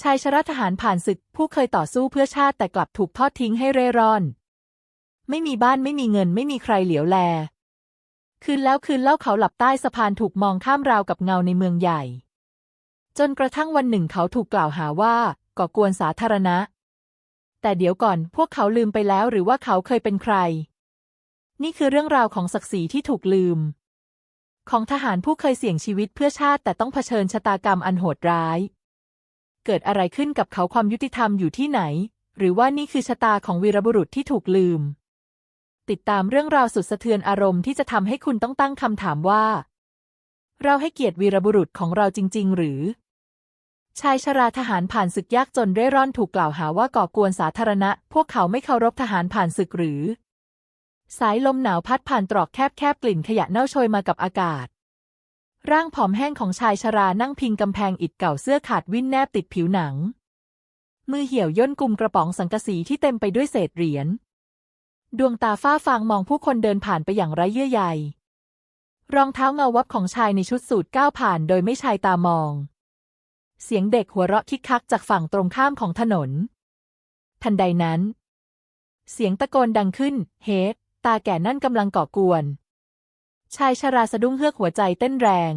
ชายชราทหารผ่านศึก ผู้เคยต่อสู้เพื่อชาติแต่กลับถูกทอดทิ้งให้เร่ร่อน ไม่มีบ้านไม่มีเงินไม่มีใครเหลียวแล คืนแล้วคืนเล่าเขาหลับใต้สะพานถูกมองข้ามราวกับเงาในเมืองใหญ่ จนกระทั่งวันหนึ่งเขาถูกกล่าวหาว่าก่อกวนสาธารณะ แต่เดี๋ยวก่อนพวกเขาลืมไปแล้วหรือว่าเขาเคยเป็นใคร นี่คือเรื่องราวของศักดิ์ศรีที่ถูกลืม ของทหารผู้เคยเสี่ยงชีวิตเพื่อชาติแต่ต้องเผชิญชะตากรรมอันโหดร้าย เกิดอะไรขึ้นกับเขาความยุติธรรมอยู่ที่ไหน หรือว่านี่คือชะตาของวีรบุรุษที่ถูกลืม ติดตามเรื่องราวสุดสะเทือนอารมณ์ที่จะทำให้คุณต้องตั้งคำถามว่า เราให้เกียรติวีรบุรุษของเราจริง ๆ หรือ ชายชราทหารผ่านศึกยากจนเร่ร่อนถูกกล่าวหาว่าก่อกวนสาธารณะ พวกเขาไม่เคารพทหารผ่านศึกหรือ สายลมหนาวพัดผ่านตรอกแคบๆกลิ่นขยะเน่าโชยมากับอากาศ ร่างผอมแห้งของชายชรานั่งพิงกำแพงอิฐเก่าเสื้อขาดวิ่นแนบติดผิวหนัง มือเหี่ยวย่นกุมกระป๋องสังกะสีที่เต็มไปด้วยเศษเหรียญ ดวงตาฝ้าฟางมองผู้คนเดินผ่านไปอย่างไร้เยื่อใย รองเท้าเงาวับของชายในชุดสูทก้าวผ่านโดยไม่ชายตามอง เสียงเด็กหัวเราะคิกคักจากฝั่งตรงข้ามของถนน ทันใดนั้น เสียงตะโกนดังขึ้น เฮดตาแก่นั่นกำลังก่อกวน ชายชราสะดุ้งเฮือกหัวใจเต้นแรง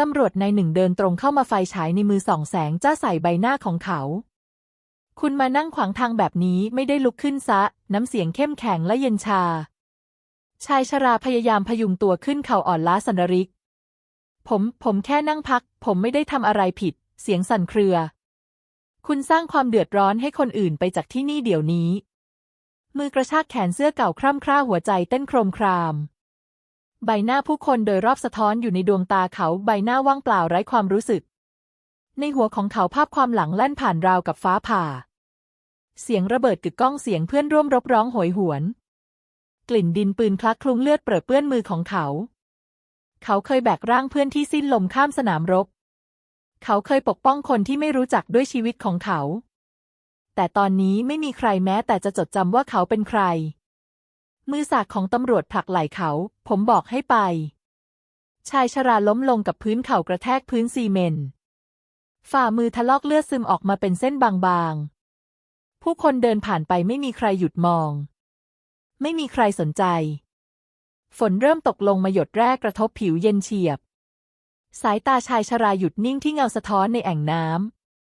ตำรวจนายหนึ่งเดินตรงเข้ามาไฟฉายในมือส่องแสงจ้าใส่ใบหน้าของเขา คุณมานั่งขวางทางแบบนี้ไม่ได้ลุกขึ้นซะ น้ำเสียงเข้มแข็งและเย็นชา ชายชราพยายามพยุงตัวขึ้นเข่าอ่อนล้าสันริก ผม ผมแค่นั่งพัก ผมไม่ได้ทำอะไรผิด เสียงสั่นเครือ คุณสร้างความเดือดร้อนให้คนอื่นไปจากที่นี่เดี๋ยวนี้ มือกระชากแขนเสื้อเก่าคร่ำคร่าหัวใจเต้นโครมคราม ใบหน้าผู้คนโดยรอบสะท้อนอยู่ในดวงตาเขาใบหน้าว่างเปล่าไร้ความรู้สึก ในหัวของเขาภาพความหลังแล่นผ่านราวกับฟ้าผ่า เสียงระเบิดกึกก้องเสียงเพื่อนร่วมรบร้องโหยหวน กลิ่นดินปืนคลักคลุ้งเลือดเปรอะเปื้อนมือของเขา เขาเคยแบกร่างเพื่อนที่สิ้นลมข้ามสนามรบ เขาเคยปกป้องคนที่ไม่รู้จักด้วยชีวิตของเขา แต่ตอนนี้ไม่มีใครแม้แต่จะจดจำว่าเขาเป็นใคร มือสากของตำรวจผลักไหล่เขา ผมบอกให้ไป ชายชราล้มลงกับพื้นเข่ากระแทกพื้นซีเมนต์ฝ่ามือทะลอกเลือดซึมออกมาเป็นเส้นบางๆ ผู้คนเดินผ่านไปไม่มีใครหยุดมอง ไม่มีใครสนใจ ฝนเริ่มตกลงมาหยดแรกกระทบผิวเย็นเฉียบ สายตาชายชราหยุดนิ่งที่เงาสะท้อนในแอ่งน้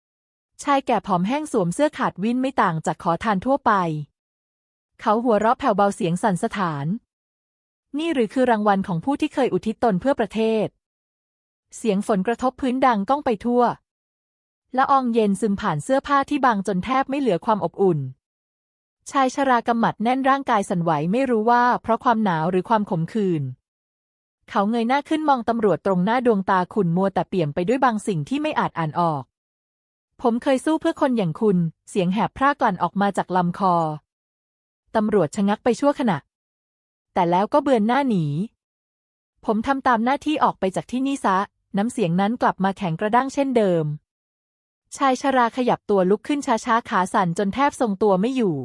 ำชายแก่ผอมแห้งสวมเสื้อขาดวินไม่ต่างจากขอทานทั่วไป เขาหัวเราะแผ่วเบาเสียงสั่นสะท้าน นี่หรือคือรางวัลของผู้ที่เคยอุทิศตนเพื่อประเทศ เสียงฝนกระทบพื้นดังก้องไปทั่ว ละอองเย็นซึมผ่านเสื้อผ้าที่บางจนแทบไม่เหลือความอบอุ่น ชายชรากำหมัดแน่นร่างกายสั่นไหวไม่รู้ว่าเพราะความหนาวหรือความขมขื่นเขาเงยหน้าขึ้นมองตำรวจตรงหน้าดวงตาขุ่นมัวแต่เปี่ยมไปด้วยบางสิ่งที่ไม่อาจอ่านออก ผมเคยสู้เพื่อคนอย่างคุณ เสียงแหบพร่ากลั่นออกมาจากลำคอ ตำรวจชะงักไปชั่วขณะ แต่แล้วก็เบือนหน้าหนี ผมทำตามหน้าที่ออกไปจากที่นี่ซะ น้ำเสียงนั้นกลับมาแข็งกระด้างเช่นเดิม ชายชราขยับตัวลุกขึ้นช้าๆขาสั่นจนแทบทรงตัวไม่อยู่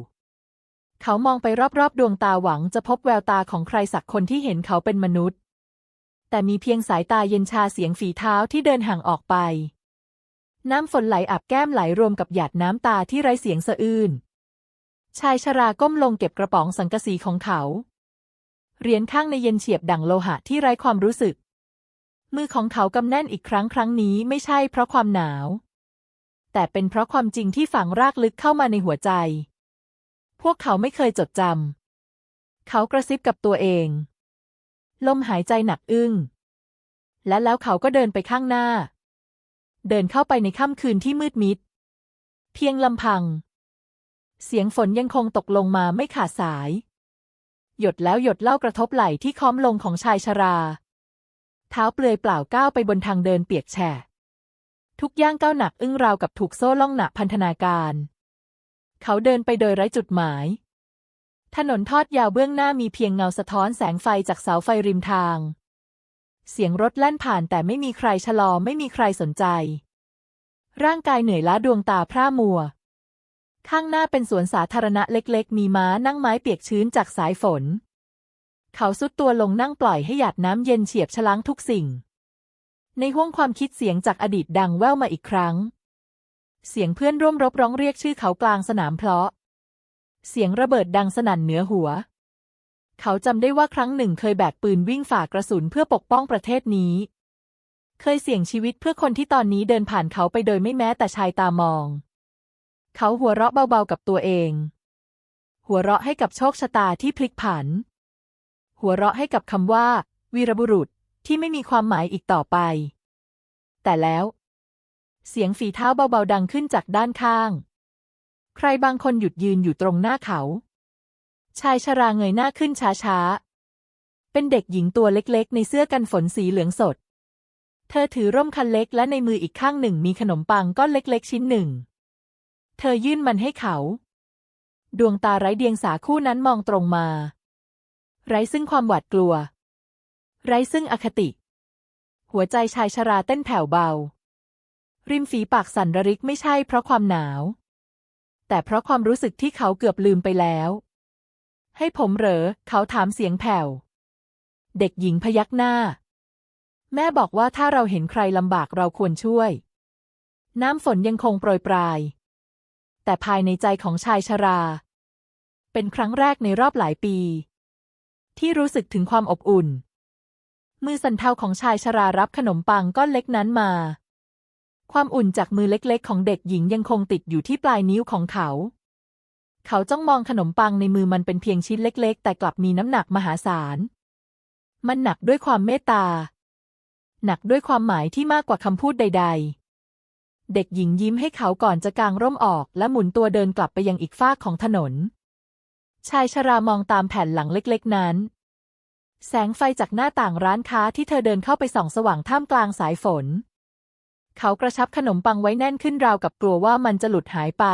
เขามองไปรอบๆ ดวงตาหวังจะพบแววตาของใครสักคนที่เห็นเขาเป็นมนุษย์ แต่มีเพียงสายตาเย็นชาเสียงฝีเท้าที่เดินห่างออกไปน้ำฝนไหลอับแก้มไหลรวมกับหยาดน้ำตาที่ไร้เสียงสะอื้น ชายชราก้มลงเก็บกระป๋องสังกะสีของเขา เหรียญข้างในเย็นเฉียบดั่งโลหะที่ไร้ความรู้สึก มือของเขากำแน่นอีกครั้งครั้งนี้ไม่ใช่เพราะความหนาว แต่เป็นเพราะความจริงที่ฝังรากลึกเข้ามาในหัวใจ พวกเขาไม่เคยจดจำ เขากระซิบกับตัวเอง ลมหายใจหนักอึ้ง และแล้วเขาก็เดินไปข้างหน้า เดินเข้าไปในค่ำคืนที่มืดมิด เพียงลำพัง เสียงฝนยังคงตกลงมาไม่ขาดสาย หยดแล้วหยดเล่ากระทบไหล่ที่ค้อมลงของชายชรา เท้าเปลือยเปล่าก้าวไปบนทางเดินเปียกแฉะทุกย่างก้าวหนักอึ้งราวกับถูกโซ่ล่องหนะพันธนาการ เขาเดินไปโดยไร้จุดหมาย ถนนทอดยาวเบื้องหน้ามีเพียงเงาสะท้อนแสงไฟจากเสาไฟริมทาง เสียงรถแล่นผ่านแต่ไม่มีใครชะลอไม่มีใครสนใจ ร่างกายเหนื่อยล้าดวงตาพร่ามัว ข้างหน้าเป็นสวนสาธารณะเล็กๆ มีม้านั่งไม้เปียกชื้นจากสายฝน เขาสุดตัวลงนั่งปล่อยให้หยาดน้ำเย็นเฉียบฉลังทุกสิ่ง ในห้วงความคิดเสียงจากอดีตดังแว่วมาอีกครั้ง เสียงเพื่อนร่วมรบร้องเรียกชื่อเขากลางสนามเพลาะ เสียงระเบิดดังสนั่นเหนือหัว เขาจำได้ว่าครั้งหนึ่งเคยแบกปืนวิ่งฝ่ากระสุนเพื่อปกป้องประเทศนี้ เคยเสี่ยงชีวิตเพื่อคนที่ตอนนี้เดินผ่านเขาไปโดยไม่แม้แต่ชายตามอง เขาหัวเราะเบาๆกับตัวเอง หัวเราะให้กับโชคชะตาที่พลิกผัน หัวเราะให้กับคำว่า วีรบุรุษที่ไม่มีความหมายอีกต่อไป แต่แล้ว เสียงฝีเท้าเบาๆดังขึ้นจากด้านข้าง ใครบางคนหยุดยืนอยู่ตรงหน้าเขา ชายชราเงยหน้าขึ้นช้าๆ เป็นเด็กหญิงตัวเล็กๆ ในเสื้อกันฝนสีเหลืองสด เธอถือร่มคันเล็กและในมืออีกข้างหนึ่งมีขนมปังก้อนเล็กๆ ชิ้นหนึ่ง เธอยื่นมันให้เขา ดวงตาไร้เดียงสาคู่นั้นมองตรงมา ไร้ซึ่งความหวาดกลัว ไร้ซึ่งอคติ หัวใจชายชราเต้นแผ่วเบา ริมฝีปากสั่นระริกไม่ใช่เพราะความหนาว แต่เพราะความรู้สึกที่เขาเกือบลืมไปแล้ว ให้ผมเหรอ เขาถามเสียงแผ่ว เด็กหญิงพยักหน้า แม่บอกว่าถ้าเราเห็นใครลำบากเราควรช่วยน้ำฝนยังคงโปรยปลาย แต่ภายในใจของชายชรา เป็นครั้งแรกในรอบหลายปี ที่รู้สึกถึงความอบอุ่น มือสันเทาของชายชรารับขนมปังก้อนเล็กนั้นมา ความอุ่นจากมือเล็กๆ ของเด็กหญิงยังคงติดอยู่ที่ปลายนิ้วของเขา เขาจ้องมองขนมปังในมือมันเป็นเพียงชิ้นเล็ก ๆ แต่กลับมีน้ำหนักมหาศาล มันหนักด้วยความเมตตา หนักด้วยความหมายที่มากกว่าคำพูดใด ๆ เด็กหญิงยิ้มให้เขาก่อนจะกางร่มออก และหมุนตัวเดินกลับไปยังอีกฟากของถนน ชายชรามองตามแผ่นหลังเล็กๆนั้น แสงไฟจากหน้าต่างร้านค้าที่เธอเดินเข้าไปส่องสว่างท่ามกลางสายฝน เขากระชับขนมปังไว้แน่นขึ้นราวกับกลัวว่ามันจะหลุดหายไป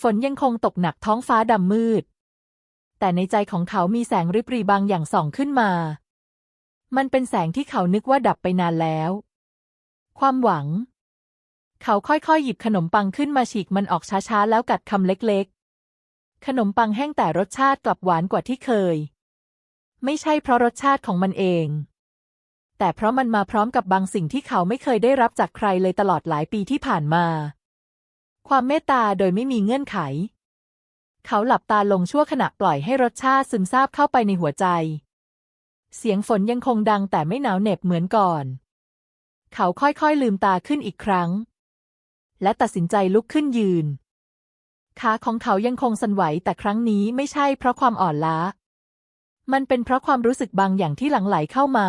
ฝนยังคงตกหนักท้องฟ้าดำมืด แต่ในใจของเขามีแสงริบหรี่บางอย่างส่องขึ้นมา มันเป็นแสงที่เขานึกว่าดับไปนานแล้ว ความหวัง เขาค่อยๆ หยิบขนมปังขึ้นมาฉีกมันออกช้าๆ แล้วกัดคำเล็กๆ ขนมปังแห้งแต่รสชาติกลับหวานกว่าที่เคย ไม่ใช่เพราะรสชาติของมันเอง แต่เพราะมันมาพร้อมกับบางสิ่งที่เขาไม่เคยได้รับจากใครเลยตลอดหลายปีที่ผ่านมา ความเมตตาโดยไม่มีเงื่อนไข เขาหลับตาลงชั่วขณะปล่อยให้รสชาติซึมซาบเข้าไปในหัวใจ เสียงฝนยังคงดังแต่ไม่หนาวเหน็บเหมือนก่อน เขาค่อยๆลืมตาขึ้นอีกครั้ง และตัดสินใจลุกขึ้นยืน ขาของเขายังคงสั่นไหวแต่ครั้งนี้ไม่ใช่เพราะความอ่อนล้า มันเป็นเพราะความรู้สึกบางอย่างที่หลั่งไหลเข้ามา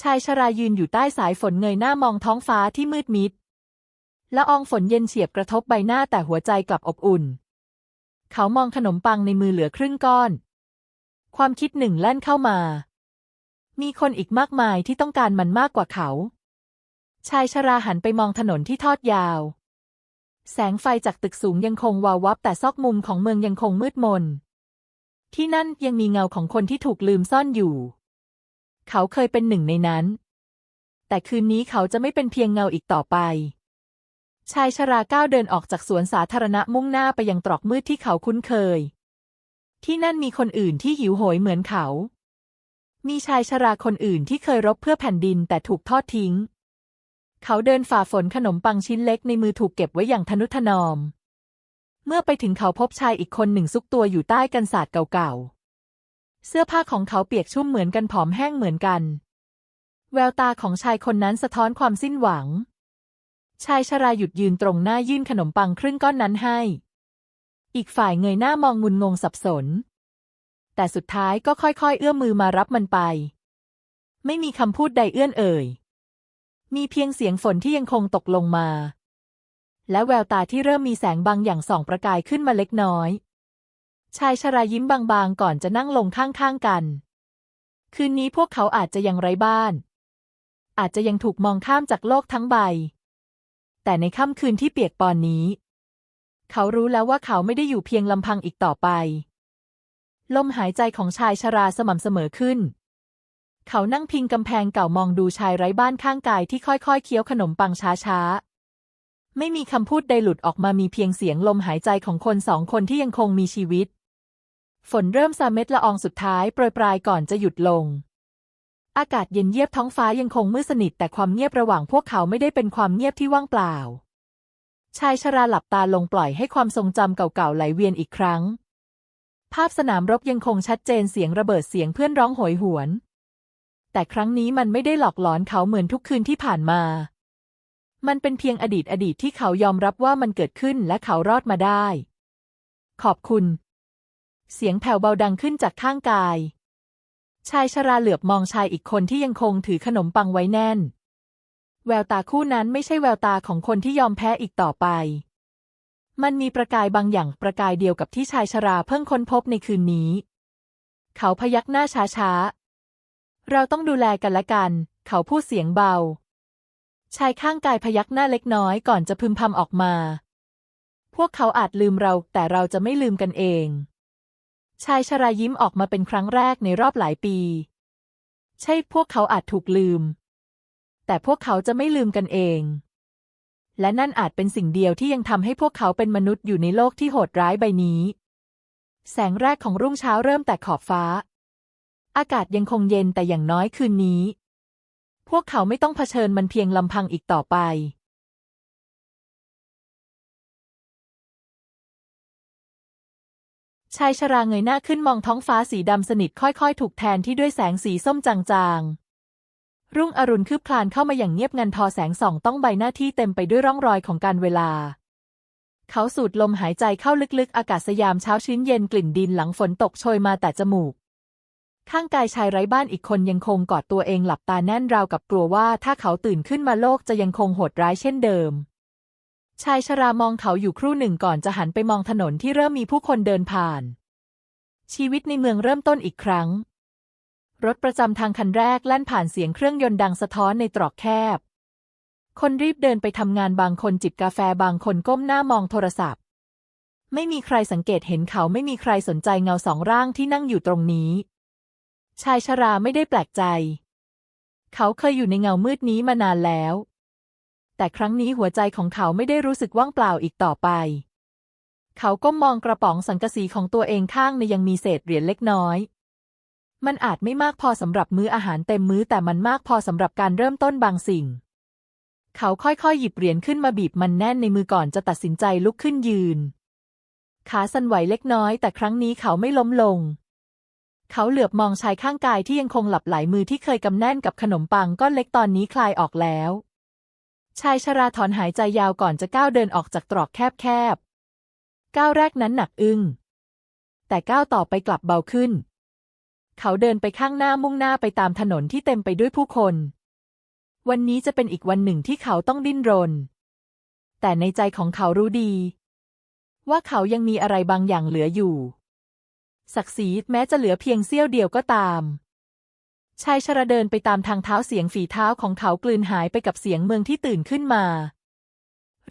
ชายชรายืนอยู่ใต้สายฝนเงยหน้ามองท้องฟ้าที่มืดมิดละอองฝนเย็นเฉียบกระทบใบหน้าแต่หัวใจกลับอบอุ่น เขามองขนมปังในมือเหลือครึ่งก้อน ความคิดหนึ่งแล่นเข้ามา มีคนอีกมากมายที่ต้องการมันมากกว่าเขา ชายชราหันไปมองถนนที่ทอดยาว แสงไฟจากตึกสูงยังคงวาววับแต่ซอกมุมของเมืองยังคงมืดมน ที่นั่นยังมีเงาของคนที่ถูกลืมซ่อนอยู่ เขาเคยเป็นหนึ่งในนั้น แต่คืนนี้เขาจะไม่เป็นเพียงเงาอีกต่อไป ชายชราก้าวเดินออกจากสวนสาธารณะมุ่งหน้าไปยังตรอกมืดที่เขาคุ้นเคย ที่นั่นมีคนอื่นที่หิวโหยเหมือนเขา มีชายชราคนอื่นที่เคยรบเพื่อแผ่นดินแต่ถูกทอดทิ้ง เขาเดินฝ่าฝนขนมปังชิ้นเล็กในมือถูกเก็บไว้อย่างทนุถนอม เมื่อไปถึงเขาพบชายอีกคนหนึ่งซุกตัวอยู่ใต้กันศาสตร์เก่าๆ เสื้อผ้าของเขาเปียกชุ่มเหมือนกันผอมแห้งเหมือนกัน แววตาของชายคนนั้นสะท้อนความสิ้นหวัง ชายชราหยุดยืนตรงหน้ายื่นขนมปังครึ่งก้อนนั้นให้ อีกฝ่ายเงยหน้ามองงุนงงสับสน แต่สุดท้ายก็ค่อยๆ เอื้อมมือมารับมันไป ไม่มีคำพูดใดเอื้อนเอ่ย มีเพียงเสียงฝนที่ยังคงตกลงมา และแววตาที่เริ่มมีแสงบางอย่างส่องประกายขึ้นมาเล็กน้อย ชายชรายิ้มบางๆก่อนจะนั่งลงข้างๆกัน คืนนี้พวกเขาอาจจะยังไร้บ้าน อาจจะยังถูกมองข้ามจากโลกทั้งใบ แต่ในค่ำคืนที่เปียกปอนนี้ เขารู้แล้วว่าเขาไม่ได้อยู่เพียงลำพังอีกต่อไป ลมหายใจของชายชราสม่ำเสมอขึ้น เขานั่งพิงกำแพงเก่ามองดูชายไร้บ้านข้างกายที่ค่อยๆเคี้ยวขนมปังช้าๆ ไม่มีคำพูดใดหลุดออกมามีเพียงเสียงลมหายใจของคนสองคนที่ยังคงมีชีวิต ฝนเริ่มซาเม็ดละอองสุดท้ายโปรยปลายก่อนจะหยุดลง อากาศเย็นเยียบท้องฟ้ายังคงมืดสนิทแต่ความเงียบระหว่างพวกเขาไม่ได้เป็นความเงียบที่ว่างเปล่า ชายชราหลับตาลงปล่อยให้ความทรงจำเก่าๆไหลเวียนอีกครั้ง ภาพสนามรบยังคงชัดเจนเสียงระเบิดเสียงเพื่อนร้องโหยหวน แต่ครั้งนี้มันไม่ได้หลอกหลอนเขาเหมือนทุกคืนที่ผ่านมา มันเป็นเพียงอดีตอดีตที่เขายอมรับว่ามันเกิดขึ้นและเขารอดมาได้ ขอบคุณ เสียงแผ่วเบาดังขึ้นจากข้างกาย ชายชราเหลือบมองชายอีกคนที่ยังคงถือขนมปังไว้แน่น แววตาคู่นั้นไม่ใช่แววตาของคนที่ยอมแพ้อีกต่อไป มันมีประกายบางอย่างประกายเดียวกับที่ชายชราเพิ่งค้นพบในคืนนี้ เขาพยักหน้าช้าๆ เราต้องดูแลกันละกัน เขาพูดเสียงเบา ชายข้างกายพยักหน้าเล็กน้อยก่อนจะพึมพำออกมา พวกเขาอาจลืมเราแต่เราจะไม่ลืมกันเอง ชายชรายิ้มออกมาเป็นครั้งแรกในรอบหลายปี ใช่พวกเขาอาจถูกลืม แต่พวกเขาจะไม่ลืมกันเอง และนั่นอาจเป็นสิ่งเดียวที่ยังทำให้พวกเขาเป็นมนุษย์อยู่ในโลกที่โหดร้ายใบนี้ แสงแรกของรุ่งเช้าเริ่มแต่ขอบฟ้า อากาศยังคงเย็นแต่อย่างน้อยคืนนี้ พวกเขาไม่ต้องเผชิญมันเพียงลำพังอีกต่อไป ชายชราเงยหน้าขึ้นมองท้องฟ้าสีดำสนิทค่อยๆ ถูกแทนที่ด้วยแสงสีส้มจางๆ รุ่งอรุณคืบคลานเข้ามาอย่างเงียบงันทอแสงส่องต้องใบหน้าที่เต็มไปด้วยร่องรอยของการเวลาเขาสูดลมหายใจเข้าลึกๆ อากาศยามเช้าชื้นเย็นกลิ่นดินหลังฝนตกโชยมาแต่จมูก ข้างกายชายไร้บ้านอีกคนยังคงกอดตัวเองหลับตาแน่นราวกับกลัวว่าถ้าเขาตื่นขึ้นมาโลกจะยังคงโหดร้ายเช่นเดิม ชายชรามองเขาอยู่ครู่หนึ่งก่อนจะหันไปมองถนนที่เริ่มมีผู้คนเดินผ่าน ชีวิตในเมืองเริ่มต้นอีกครั้ง รถประจำทางคันแรกแล่นผ่านเสียงเครื่องยนต์ดังสะท้อนในตรอกแคบ คนรีบเดินไปทำงานบางคนจิบกาแฟบางคนก้มหน้ามองโทรศัพท์ ไม่มีใครสังเกตเห็นเขาไม่มีใครสนใจเงาสองร่างที่นั่งอยู่ตรงนี้ ชายชราไม่ได้แปลกใจ เขาเคยอยู่ในเงามืดนี้มานานแล้ว แต่ครั้งนี้หัวใจของเขาไม่ได้รู้สึกว่างเปล่าอีกต่อไป เขาก็มองกระป๋องสังกะสีของตัวเองข้างในยังมีเศษเหรียญเล็กน้อย มันอาจไม่มากพอสำหรับมื้ออาหารเต็มมื้อแต่มันมากพอสำหรับการเริ่มต้นบางสิ่ง เขาค่อยๆหยิบเหรียญขึ้นมาบีบมันแน่นในมือก่อนจะตัดสินใจลุกขึ้นยืน ขาสั่นไหวเล็กน้อยแต่ครั้งนี้เขาไม่ล้มลง เขาเหลือบมองชายข้างกายที่ยังคงหลับไหลมือที่เคยกำแน่นกับขนมปังก้อนเล็กตอนนี้คลายออกแล้ว ชายชราถอนหายใจยาวก่อนจะก้าวเดินออกจากตรอกแคบๆ ก้าวแรกนั้นหนักอึ้ง แต่ก้าวต่อไปกลับเบาขึ้น เขาเดินไปข้างหน้ามุ่งหน้าไปตามถนนที่เต็มไปด้วยผู้คน วันนี้จะเป็นอีกวันหนึ่งที่เขาต้องดิ้นรน แต่ในใจของเขารู้ดี ว่าเขายังมีอะไรบางอย่างเหลืออยู่ ศักดิ์ศรีแม้จะเหลือเพียงเสี้ยวเดียวก็ตาม ชายชราเดินไปตามทางเท้าเสียงฝีเท้าของเขากลืนหายไปกับเสียงเมืองที่ตื่นขึ้นมา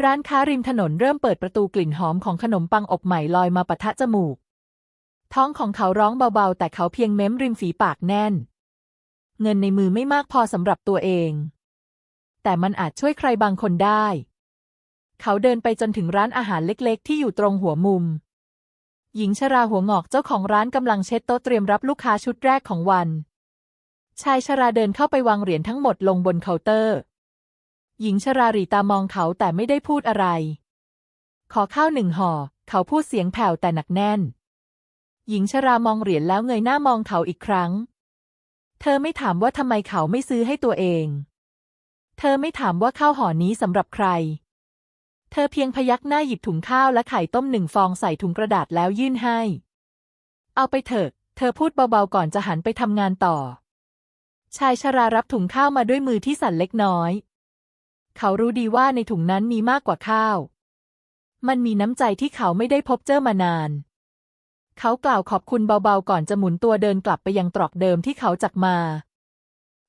ร้านค้าริมถนนเริ่มเปิดประตูกลิ่นหอมของขนมปังอบใหม่ลอยมาปะทะจมูก ท้องของเขาร้องเบาๆ แต่เขาเพียงเม้มริมฝีปากแน่น เงินในมือไม่มากพอสำหรับตัวเอง แต่มันอาจช่วยใครบางคนได้ เขาเดินไปจนถึงร้านอาหารเล็ก ๆ ที่อยู่ตรงหัวมุม หญิงชราหัวงอกเจ้าของร้านกำลังเช็ดโต๊ะเตรียมรับลูกค้าชุดแรกของวัน ชายชราเดินเข้าไปวางเหรียญทั้งหมดลงบนเคาน์เตอร์ หญิงชราหรีตามองเขาแต่ไม่ได้พูดอะไร ขอข้าวหนึ่งห่อ เขาพูดเสียงแผ่วแต่หนักแน่น หญิงชรามองเหรียญแล้วเงยหน้ามองเขาอีกครั้ง เธอไม่ถามว่าทำไมเขาไม่ซื้อให้ตัวเอง เธอไม่ถามว่าข้าวห่อนี้สำหรับใคร เธอเพียงพยักหน้าหยิบถุงข้าวและไข่ต้มหนึ่งฟองใส่ถุงกระดาษแล้วยื่นให้ เอาไปเถอะ เธอพูดเบาๆก่อนจะหันไปทำงานต่อ ชายชรารับถุงข้าวมาด้วยมือที่สั่นเล็กน้อย เขารู้ดีว่าในถุงนั้นมีมากกว่าข้าว มันมีน้ำใจที่เขาไม่ได้พบเจอมานาน เขากล่าวขอบคุณเบาๆก่อนจะหมุนตัวเดินกลับไปยังตรอกเดิมที่เขาจักมา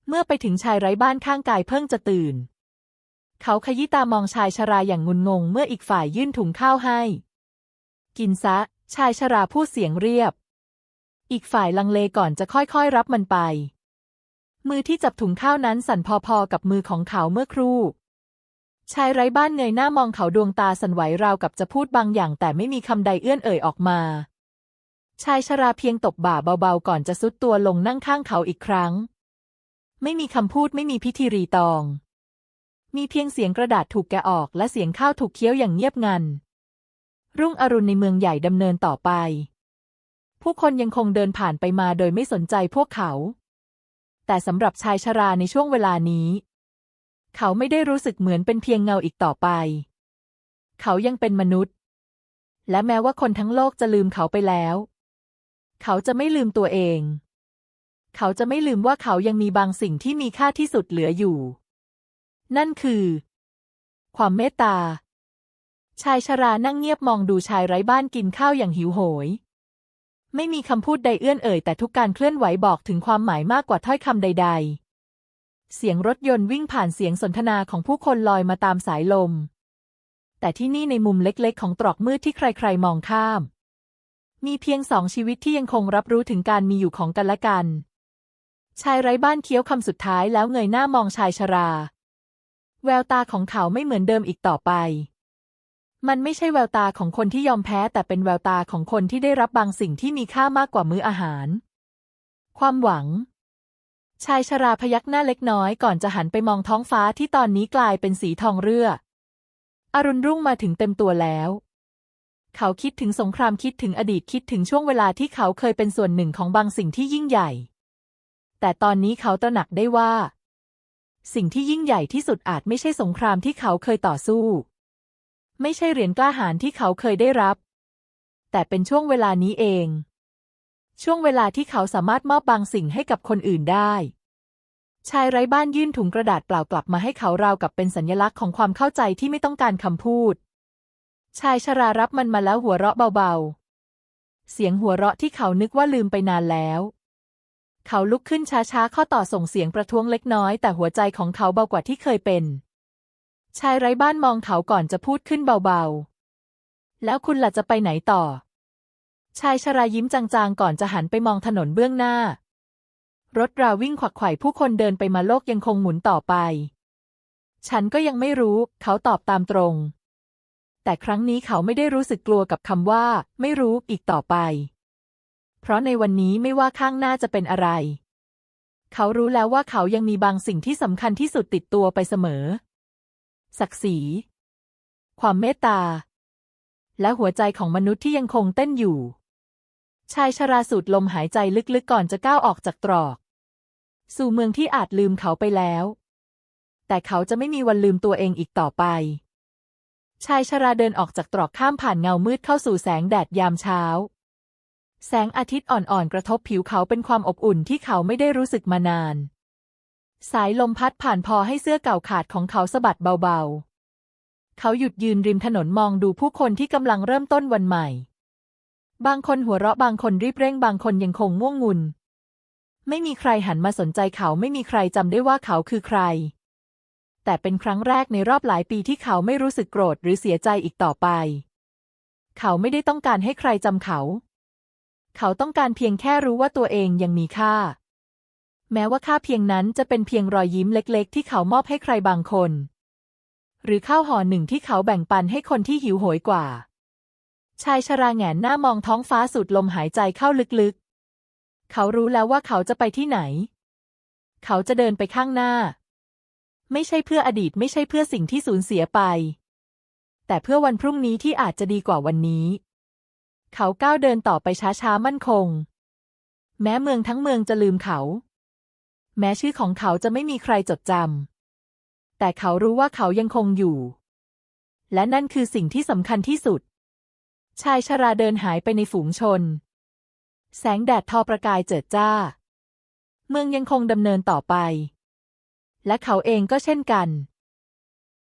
เมื่อไปถึงชายไร้บ้านข้างกายเพิ่งจะตื่น เขาขยี้ตามองชายชราอย่างงุนงงเมื่ออีกฝ่ายยื่นถุงข้าวให้ กินซะ ชายชราพูดเสียงเรียบ อีกฝ่ายลังเลก่อนจะค่อยๆรับมันไป มือที่จับถุงข้าวนั้นสั่นพอๆกับมือของเขาเมื่อครู่ ชายไร้บ้านเงยหน้ามองเขาดวงตาสั่นไหวราวกับจะพูดบางอย่าง แต่ไม่มีคำใดเอื้อนเอ่ยออกมา ชายชราเพียงตบบ่าเบาๆก่อนจะซุดตัวลงนั่งข้างเขาอีกครั้ง ไม่มีคำพูดไม่มีพิธีรีตอง มีเพียงเสียงกระดาษถูกแกะออกและเสียงข้าวถูกเคี้ยวอย่างเงียบงัน รุ่งอรุณในเมืองใหญ่ดำเนินต่อไป ผู้คนยังคงเดินผ่านไปมาโดยไม่สนใจพวกเขา แต่สำหรับชายชราในช่วงเวลานี้ เขาไม่ได้รู้สึกเหมือนเป็นเพียงเงาอีกต่อไป เขายังเป็นมนุษย์ และแม้ว่าคนทั้งโลกจะลืมเขาไปแล้ว เขาจะไม่ลืมตัวเอง เขาจะไม่ลืมว่าเขายังมีบางสิ่งที่มีค่าที่สุดเหลืออยู่ นั่นคือ ความเมตตา ชายชรานั่งเงียบมองดูชายไร้บ้านกินข้าวอย่างหิวโหย ไม่มีคำพูดใดเอื้อนเอ่ย แต่ทุกการเคลื่อนไหวบอกถึงความหมายมากกว่าถ้อยคำใด ๆ เสียงรถยนต์วิ่งผ่านเสียงสนทนาของผู้คนลอยมาตามสายลม แต่ที่นี่ในมุมเล็กๆ ของตรอกมืดที่ใครๆมองข้าม มีเพียงสองชีวิตที่ยังคงรับรู้ถึงการมีอยู่ของกันและกันชายไร้บ้านเคี้ยวคำสุดท้ายแล้วเงยหน้ามองชายชรา แววตาของเขาไม่เหมือนเดิมอีกต่อไป มันไม่ใช่แววตาของคนที่ยอมแพ้ แต่เป็นแววตาของคนที่ได้รับบางสิ่งที่มีค่ามากกว่ามื้ออาหาร ความหวัง ชายชราพยักหน้าเล็กน้อยก่อนจะหันไปมองท้องฟ้าที่ตอนนี้กลายเป็นสีทองเรืออรุณรุ่งมาถึงเต็มตัวแล้ว เขาคิดถึงสงครามคิดถึงอดีตคิดถึงช่วงเวลาที่เขาเคยเป็นส่วนหนึ่งของบางสิ่งที่ยิ่งใหญ่ แต่ตอนนี้เขาตระหนักได้ว่า สิ่งที่ยิ่งใหญ่ที่สุดอาจไม่ใช่สงครามที่เขาเคยต่อสู้ ไม่ใช่เหรียญกล้าหาญที่เขาเคยได้รับ แต่เป็นช่วงเวลานี้เอง ช่วงเวลาที่เขาสามารถมอบบางสิ่งให้กับคนอื่นได้ ชายไร้บ้านยื่นถุงกระดาษเปล่ากลับมาให้เขาราวกับเป็นสัญลักษณ์ของความเข้าใจที่ไม่ต้องการคำพูด ชายชรารับมันมาแล้วหัวเราะเบาๆ เสียงหัวเราะที่เขานึกว่าลืมไปนานแล้ว เขาลุกขึ้นช้าๆ ข้อต่อส่งเสียงประท้วงเล็กน้อย แต่หัวใจของเขาเบากว่าที่เคยเป็น ชายไร้บ้านมองเขาก่อนจะพูดขึ้นเบาๆ แล้วคุณล่ะจะไปไหนต่อ ชายชรายิ้มจางๆ ก่อนจะหันไปมองถนนเบื้องหน้า รถราวิ่งขวักไขว่ผู้คนเดินไปมาโลกยังคงหมุนต่อไป ฉันก็ยังไม่รู้ เขาตอบตามตรง แต่ครั้งนี้เขาไม่ได้รู้สึกกลัวกับคำว่า ไม่รู้อีกต่อไป เพราะในวันนี้ไม่ว่าข้างหน้าจะเป็นอะไร เขารู้แล้วว่าเขายังมีบางสิ่งที่สำคัญที่สุดติดตัวไปเสมอ ศักดิ์ศรี ความเมตตา และหัวใจของมนุษย์ที่ยังคงเต้นอยู่ ชายชราสูดลมหายใจลึกๆก่อนจะก้าวออกจากตรอก สู่เมืองที่อาจลืมเขาไปแล้ว แต่เขาจะไม่มีวันลืมตัวเองอีกต่อไปชายชราเดินออกจากตรอกข้ามผ่านเงามืดเข้าสู่แสงแดดยามเช้า แสงอาทิตย์อ่อนๆ กระทบผิวเขาเป็นความอบอุ่นที่เขาไม่ได้รู้สึกมานาน สายลมพัดผ่านพอให้เสื้อเก่าขาดของเขาสะบัดเบาๆ เขาหยุดยืนริมถนนมองดูผู้คนที่กำลังเริ่มต้นวันใหม่ บางคนหัวเราะบางคนรีบเร่งบางคนยังคงง่วงงุน ไม่มีใครหันมาสนใจเขาไม่มีใครจำได้ว่าเขาคือใคร แต่เป็นครั้งแรกในรอบหลายปีที่เขาไม่รู้สึกโกรธหรือเสียใจอีกต่อไป เขาไม่ได้ต้องการให้ใครจำเขา เขาต้องการเพียงแค่รู้ว่าตัวเองยังมีค่า แม้ว่าค่าเพียงนั้นจะเป็นเพียงรอยยิ้มเล็กๆ ที่เขามอบให้ใครบางคน หรือข้าวห่อหนึ่งที่เขาแบ่งปันให้คนที่หิวโหยกว่า ชายชราแหงนหน้ามองท้องฟ้าสูดลมหายใจเข้าลึกๆ เขารู้แล้วว่าเขาจะไปที่ไหน เขาจะเดินไปข้างหน้า ไม่ใช่เพื่ออดีตไม่ใช่เพื่อสิ่งที่สูญเสียไป แต่เพื่อวันพรุ่งนี้ที่อาจจะดีกว่าวันนี้ เขาก้าวเดินต่อไปช้าๆมั่นคง แม้เมืองทั้งเมืองจะลืมเขา แม้ชื่อของเขาจะไม่มีใครจดจำแต่เขารู้ว่าเขายังคงอยู่ และนั่นคือสิ่งที่สำคัญที่สุด ชายชราเดินหายไปในฝูงชน แสงแดดทอประกายเจิดจ้า เมืองยังคงดำเนินต่อไป และเขาเองก็เช่นกัน